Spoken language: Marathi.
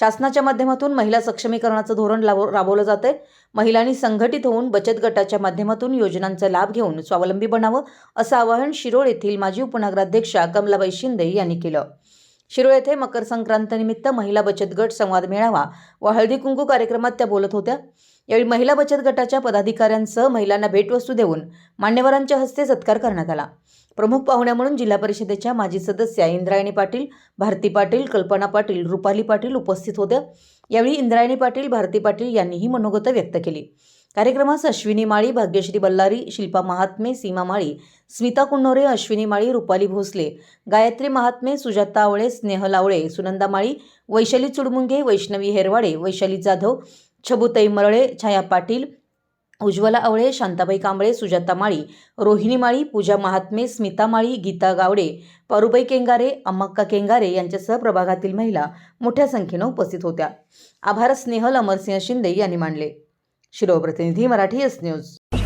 शासनाच्या माध्यमातून महिला सक्षमीकरणाचं धोरण लाव राबवलं जात आहे महिलांनी संघटित होऊन बचत गटाच्या माध्यमातून योजनांचा लाभ घेऊन स्वावलंबी बनावं असं आवाहन शिरोळ येथील माजी उपनगराध्यक्षा कमलाबाई शिंदे यांनी केलं. शिरोळ येथे मकर संक्रांतनिमित्त महिला बचत गट संवाद मेळावा व हळदी कुंकू कार्यक्रमात त्या बोलत होत्या. यावेळी महिला बचत गटाच्या पदाधिकाऱ्यांसह महिलांना भेटवस्तू देऊन मान्यवरांच्या हस्ते सत्कार करण्यात आला. प्रमुख पाहुण्या म्हणून जिल्हा परिषदेच्या माजी सदस्या इंद्रायणी पाटील भारती पाटील कल्पना पाटील रुपाली पाटील उपस्थित होत्या. यावेळी इंद्रायणी पाटील भारती पाटील यांनीही मनोगत व्यक्त केली. कार्यक्रमास अश्विनी माळी भाग्यश्री बल्लारी शिल्पा महात्मे सीमा माळी स्मिता कुन्नोरे अश्विनी माळी रुपाली भोसले गायत्री महात्मे सुजाता आवळे स्नेह लावळे सुनंदा माळी वैशाली चुडमुंगे वैष्णवी हेरवाडे वैशाली जाधव छबुताई मरळे छाया पाटील उज्ज्वला आवळे शांताबाई कांबळे सुजाता माळी रोहिणी माळी पूजा महात्मे स्मिता माळी गीता गावडे पारुबाई केंगारे अम्मक्का केंगारे यांच्यासह प्रभागातील महिला मोठ्या संख्येनं उपस्थित होत्या. आभार स्नेहल अमरसिंह शिंदे यांनी मानले शिरो प्रतिनिधी मराठी एस न्यूज.